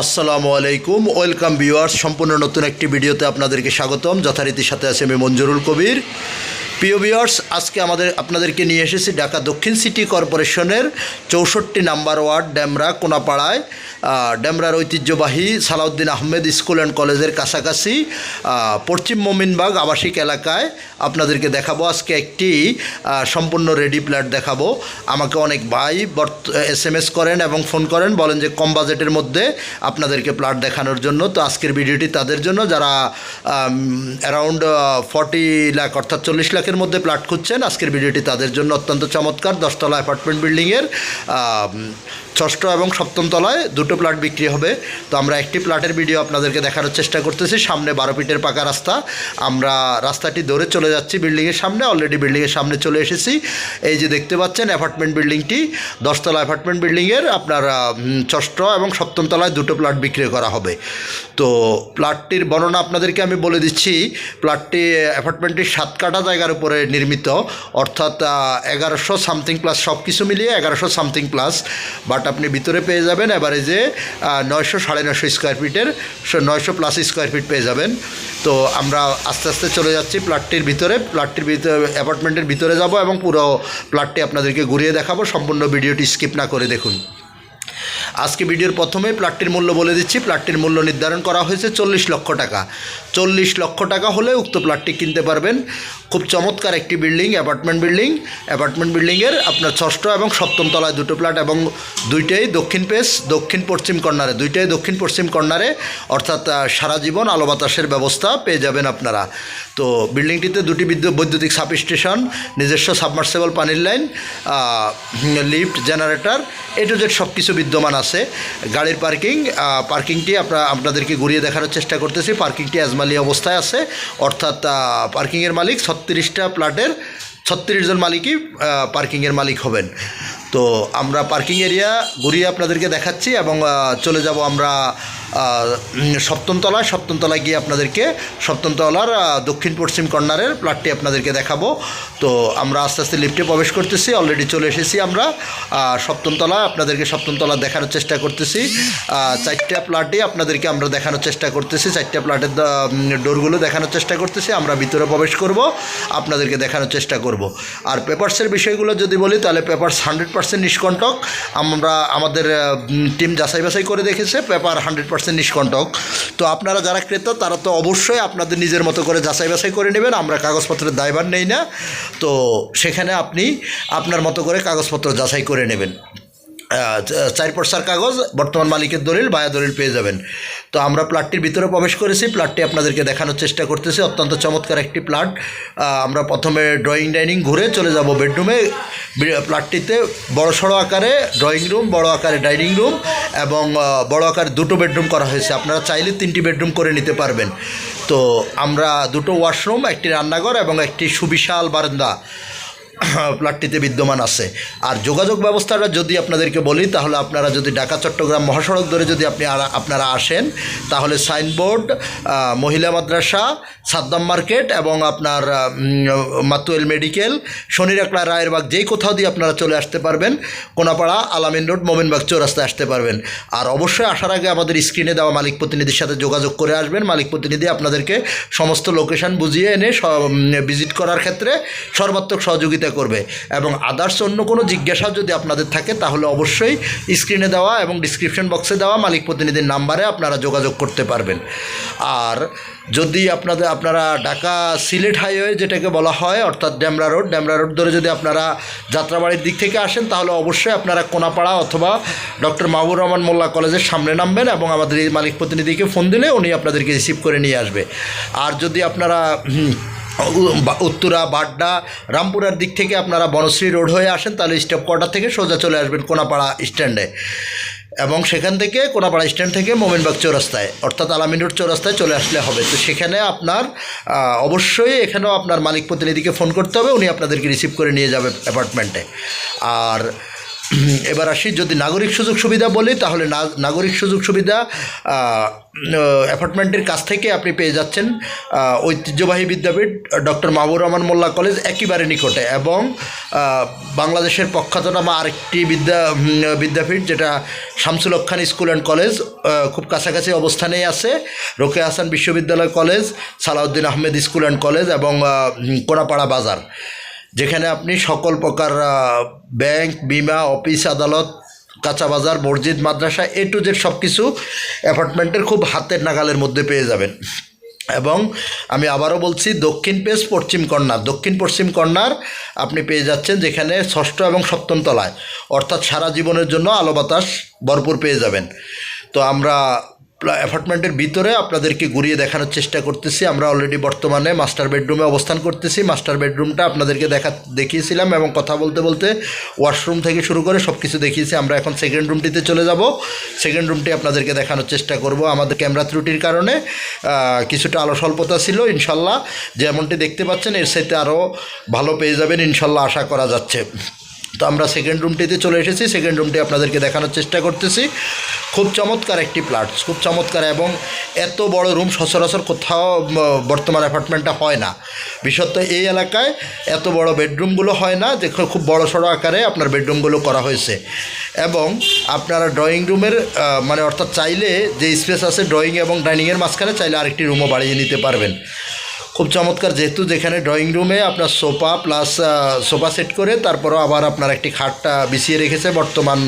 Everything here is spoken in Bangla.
আসসালামু আলাইকুম ওয়েলকাম ভিউয়ার্স, সম্পূর্ণ নতুন একটি ভিডিওতে আপনাদেরকে স্বাগতম। যথারীতির সাথে আছে আমি মঞ্জুরুল কবির। প্রিয় ভিউয়ার্স আজকে আমাদের আপনাদেরকে নিয়ে এসেছি ঢাকা দক্ষিণ সিটি কর্পোরেশনের চৌষট্টি নাম্বার ওয়ার্ড ড্যামরা কোনাপাড়ায়। ড্যামরার ঐতিহ্যবাহী সালাউদ্দিন আহমেদ স্কুল অ্যান্ড কলেজের কাছাকাছি পশ্চিম মমিনবাগ আবাসিক এলাকায় আপনাদেরকে দেখাবো। আজকে একটি সম্পূর্ণ রেডি প্ল্যাট দেখাবো। আমাকে অনেক ভাই এস এম এস করেন এবং ফোন করেন, বলেন যে কম বাজেটের মধ্যে আপনাদেরকে প্ল্যাট দেখানোর জন্য। তো আজকের ভিডিওটি তাদের জন্য। যারা অ্যারাউন্ড ফর্টি লাখ অর্থাৎ চল্লিশ লাখের মধ্যে প্লাট খুঁজছেন। আজকের ভিডিওটি তাদের জন্য অত্যন্ত চমৎকার। দশতলা অ্যাপার্টমেন্ট বিল্ডিংয়ের ষষ্ঠ এবং সপ্তম তলায় দুটো প্লাট বিক্রি হবে। তো আমরা একটি প্লাটের ভিডিও আপনাদেরকে দেখানোর চেষ্টা করতেছি। সামনে বারো ফিটের পাকা রাস্তা। আমরা রাস্তাটি ধরে চলে যাচ্ছি বিল্ডিংয়ের সামনে। অলরেডি বিল্ডিংয়ের সামনে চলে এসেছি। এই যে দেখতে পাচ্ছেন অ্যাপার্টমেন্ট বিল্ডিংটি, দশতলা অ্যাপার্টমেন্ট বিল্ডিংয়ের আপনার ষষ্ঠ এবং সপ্তম তলায় দুটো প্লাট বিক্রি করা হবে। তো প্লাটটির বর্ণনা আপনাদেরকে আমি বলে দিচ্ছি। প্লাটটি অ্যাপার্টমেন্টটি সাত কাটা জায়গার উপরে নির্মিত, অর্থাৎ এগারোশো সামথিং প্লাস সব কিছু মিলিয়ে এগারোশো সামথিং প্লাস বাট আপনি ভিতরে পেয়ে যাবেন অ্যাভারেজে নয়শো সাড়ে নয়শো স্কোয়ার ফিটের নয়শো প্লাস স্কোয়ার ফিট পেয়ে যাবেন। তো আমরা আস্তে আস্তে চলে যাচ্ছি প্লাটটির ভিতরে। প্লাটটির ভিতরে অ্যাপার্টমেন্টের ভিতরে যাব এবং পুরো প্লাটটি আপনাদেরকে ঘুরিয়ে দেখাবো। সম্পূর্ণ ভিডিওটি স্কিপ না করে দেখুন। আজকে ভিডিওর প্রথমে প্লাটটির মূল্য বলে দিচ্ছি। প্লাটটির মূল্য নির্ধারণ করা হয়েছে চল্লিশ লক্ষ টাকা। চল্লিশ লক্ষ টাকা হলে উক্ত প্লাটটি কিনতে পারবেন। খুব চমৎকার একটি বিল্ডিং, অ্যাপার্টমেন্ট বিল্ডিং। অ্যাপার্টমেন্ট বিল্ডিংয়ের আপনার ষষ্ঠ এবং সপ্তম তলায় দুটো প্লাট এবং দুইটাই দক্ষিণ পেস, দক্ষিণ পশ্চিম কর্নারে, দুইটাই দক্ষিণ পশ্চিম কর্নারে। অর্থাৎ সারা জীবন আলো বাতাসের ব্যবস্থা পেয়ে যাবেন আপনারা। তো বিল্ডিংটিতে দুটি বিদ্যুৎ, বৈদ্যুতিক সাব স্টেশন নিজস্ব সাবমার্সেবল পানির line lift, generator, A to Z সব কিছু বিদ্যমান আছে। গাড়ির পার্কিং পার্কিংটি আপনার আপনাদেরকে ঘুরিয়ে দেখানোর চেষ্টা করতেছি। পার্কিংটি অ্যাজমালি অবস্থায় আছে। অর্থাৎ পার্কিংয়ের মালিক ছত্রিশটা প্লাটের, ছত্রিশ জন মালিকই পার্কিংয়ের মালিক হবেন। তো আমরা পার্কিং এরিয়া ঘুরিয়ে আপনাদেরকে দেখাচ্ছি এবং চলে যাব আমরা আহ, উম, সপ্তম তলায় সপ্তম তলায় গিয়ে আপনাদেরকে সপ্তম তলার দক্ষিণ পশ্চিম কর্নারের প্লাটটি আপনাদেরকে দেখাবো। তো আমরা আস্তে আস্তে লিফটে প্রবেশ করতেছি অলরেডি চলে এসেছি আমরা। আহ, সপ্তম তলা আপনাদেরকে সপ্তম তলা দেখানোর চেষ্টা করতেছি। চারটা প্লাটই আপনাদেরকে আমরা দেখানোর চেষ্টা করতেছি। চারটা প্লাটের ডোরগুলো দেখানোর চেষ্টা করতেছি। আমরা ভিতরে প্রবেশ করব আপনাদেরকে দেখানোর চেষ্টা করব। আর পেপারসের বিষয়গুলো যদি বলি তাহলে পেপারস হান্ড্রেড পার্সেন্ট নিষ্কণ্টক। আমরা আমাদের টিম যাচাই বাছাই করে দেখেছে, পেপার হান্ড্রেড পার্সেন্ট নিষ্কণ্টক। তো আপনারা যারা ক্রেতা, তারা তো অবশ্যই আপনাদের নিজের মতো করে যাচাই বাছাই করে নেবেন। আমরা কাগজপত্রের দায়ভার নেই না। তো সেখানে আপনি আপনার মতো করে কাগজপত্র যাচাই করে নেবেন। চার পর্সার কাগজ, বর্তমান মালিকের দলিল, বায়া দলিল পেয়ে যাবেন। তো আমরা প্লাটটির ভিতরে প্রবেশ করেছি, প্লাটটি আপনাদেরকে দেখানোর চেষ্টা করতেছি। অত্যন্ত চমৎকার একটি প্লাট। আমরা প্রথমে ড্রয়িং ডাইনিং ঘুরে চলে যাব বেডরুমে প্লাটটিতে বড় সড়ো আকারে ড্রয়িং রুম বড় আকারে ডাইনিং রুম এবং বড় আকারে দুটো বেডরুম করা হয়েছে। আপনারা চাইলে তিনটি বেডরুম করে নিতে পারবেন। তো আমরা দুটো ওয়াশরুম একটি রান্নাঘর এবং একটি সুবিশাল বারান্দা। প্লাটটিতে বিদ্যমান আছে। আর যোগাযোগ ব্যবস্থাটা যদি আপনাদেরকে বলি, তাহলে আপনারা যদি ঢাকা, চট্টগ্রাম মহাসড়ক ধরে যদি আপনি আপনারা আসেন, তাহলে সাইনবোর্ড মহিলা মাদ্রাসা, সাদ্দাম মার্কেট এবং আপনার মাতুয়েল মেডিকেল শনিরাকড়া রায়েরবাগ, যেই কোথাও দিয়ে আপনারা চলে আসতে পারবেন, কোনাপাড়া, আলামিন রোড, মোমিনবাগ চৌরাস্তায় আসতে পারবেন। আর অবশ্যই আসার আগে আমাদের স্ক্রিনে দেওয়া মালিক প্রতিনিধির সাথে যোগাযোগ করে আসবেন। মালিক প্রতিনিধি আপনাদেরকে সমস্ত লোকেশন বুঝিয়ে এনে ভিজিট করার ক্ষেত্রে সর্বাত্মক সহযোগিতা করবে। এবং আদার্স অন্য কোনো জিজ্ঞাসা যদি আপনাদের থাকে, তাহলে অবশ্যই স্ক্রিনে দেওয়া এবং ডিসক্রিপশন বক্সে দেওয়া মালিক প্রতিনিধির নাম্বারে আপনারা যোগাযোগ করতে পারবেন। আর যদি আপনাদের, আপনারা ঢাকা সিলেট হাইওয়ে যেটাকে বলা হয়, অর্থাৎ ড্যামরা রোড ড্যামরা রোড ধরে যদি আপনারা যাত্রাবাড়ির দিক থেকে আসেন, তাহলে অবশ্যই আপনারা কোনাপাড়া অথবা ডক্টর মাহবুর রহমান মোল্লা কলেজের সামনে নামবেন এবং আমাদের এই মালিক প্রতিনিধিকে ফোন দিলে উনি আপনাদেরকে রিসিভ করে নিয়ে আসবে। আর যদি আপনারা উত্তরা, বাড্ডা, রামপুরার দিক থেকে আপনারা বনশ্রী রোড হয়ে আসেন, তাহলে স্টপ কোয়ার্টার থেকে সোজা চলে আসবেন কোনাপাড়া স্ট্যান্ডে এবং সেখান থেকে কোনাপাড়া স্ট্যান্ড থেকে মোমিনবাগ চৌরাস্তায়, অর্থাৎ আলামিন রোড চৌরাস্তায় চলে আসলে হবে। তো সেখানে আপনার অবশ্যই এখানেও আপনার মালিক প্রতিনিধিকে ফোন করতে হবে, উনি আপনাদেরকে রিসিভ করে নিয়ে যাবে অ্যাপার্টমেন্টে আর এবার আসি, যদি নাগরিক সুযোগ সুবিধা বলি, তাহলে নাগরিক সুযোগ সুবিধা অ্যাপার্টমেন্টের কাছ থেকে আপনি পেয়ে যাচ্ছেন ঐতিহ্যবাহী বিদ্যাপীঠ ডক্টর মাহবুর রহমান মোল্লা কলেজ একেবারে নিকটে এবং বাংলাদেশের প্রখ্যাতনামা আরেকটি বিদ্যা বিদ্যাপীঠ যেটা Shamsul Khan school and college খুব কাছাকাছি অবস্থানেই আছে রোকে হাসান বিশ্ববিদ্যালয় college, Salauddin Ahmed school and college এবং কোনাপাড়া বাজার। যেখানে আপনি সকল প্রকার ব্যাংক, বিমা, অফিস, আদালত, কাঁচা বাজার, মসজিদ, মাদ্রাসা এ টু জেড সব কিছু অ্যাপার্টমেন্টের খুব হাতের নাগালের মধ্যে পেয়ে যাবেন। এবং আমি আবারও বলছি, দক্ষিণ পেস পশ্চিম কর্নার। দক্ষিণ, পশ্চিম কর্নার আপনি পেয়ে যাচ্ছেন যেখানে ষষ্ঠ এবং সপ্তম তলায়। অর্থাৎ সারা জীবনের জন্য আলো বাতাস ভরপুর পেয়ে যাবেন। তো আমরা অ্যাপার্টমেন্টের ভিতরে আপনাদেরকে ঘুরিয়ে দেখানোর চেষ্টা করতেছি। আমরা অলরেডি বর্তমানে মাস্টার বেডরুমে অবস্থান করতেছি। মাস্টার বেডরুমটা আপনাদেরকে দেখা দেখিয়েছিলাম এবং কথা বলতে বলতে ওয়াশরুম থেকে শুরু করে সব কিছু দেখিয়েছি। আমরা এখন সেকেন্ড রুমটিতে চলে যাব। সেকেন্ড রুমটি আপনাদেরকে দেখানোর চেষ্টা করব আমাদের ক্যামেরা ত্রুটির কারণে। কিছুটা আলো স্বল্পতা ছিল, ইনশাল্লাহ। যেমনটি দেখতে পাচ্ছেন, এর সাথে আরও ভালো পেয়ে যাবেন, ইনশাল্লাহ আশা করা যাচ্ছে। তো আমরা সেকেন্ড রুমটিতে চলে এসেছি। সেকেন্ড রুমটি আপনাদেরকে দেখানোর চেষ্টা করতেছি। খুব চমৎকার একটি প্লাট খুব চমৎকার এবং এত বড় রুম সচরাচর কোথাও বর্তমান অ্যাপার্টমেন্টটা হয় না। বিশেষত এই এলাকায় এত বড় বেডরুমগুলো হয় না, যে খুব বড় সড়ো আকারে আপনার বেডরুমগুলো করা হয়েছে। এবং আপনারা ড্রয়িং রুমের মানে অর্থাৎ চাইলে যে স্পেস আছে ড্রয়িং এবং ডাইনিংয়ের মাঝখানে চাইলে আরেকটি রুমও বাড়িয়ে নিতে পারবেন। খুব চমৎকার, যেহেতু যেখানে ড্রয়িং রুমে আপনার সোফা প্লাস সোফা সেট করে, তারপরও আবার আপনার একটি খাটটা বিছিয়ে রেখেছে বর্তমান